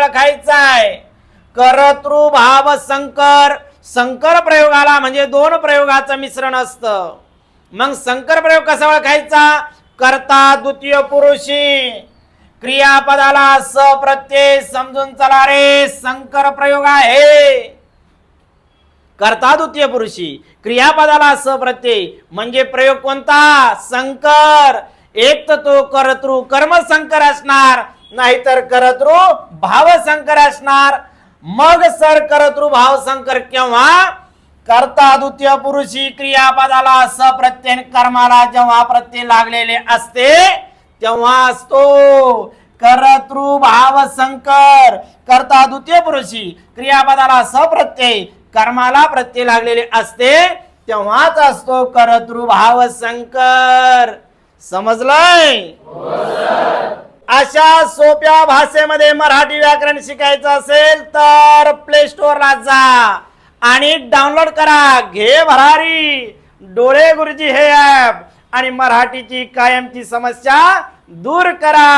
ओळखायचा आहे. कर्तृभाव संकर. संकर प्रयोगाला म्हणजे दोन प्रयोगाचं मिश्रण असतं. मग संकर प्रयोग कसा ओळखायचा कर्ता द्वितीय पुरुषी. क्रियापदाला स प्रत्यय समजून चला रे संकर प्रयोग आहे. कर्ता द्वितीय पुरुषी क्रियापदाला स प्रत्यय. म्हणजे प्रयोग कोणता? संकर. एक तर तो कर्तृ कर्म संकर असणार नाहीतर करतृ भावशंकर असणार. मग सर करतृ भावशंकर केव्हा? कर्ता द्वितीय पुरुषी क्रियापदाला सप्रत्यय प्रत्यय कर्माला जेव्हा प्रत्यय लागलेले असते तेव्हा असतो. कर्तृ भावशंकर कर्ता द्वितीय पुरुषी क्रियापदाला सप्रत्यय प्रत्यय कर्माला प्रत्यय लागलेले असते तेव्हाच असतो कर्तृ भावशंकर समजलंय? अशा सोप्या भाषेमध्ये मराठी व्याकरण शिकायचं असेल तर प्ले स्टोअरला जा आणि डाउनलोड करा. घे भरारी. डोळे गुरुजी हे ऍप आणि मराठीची कायमची समस्या दूर करा.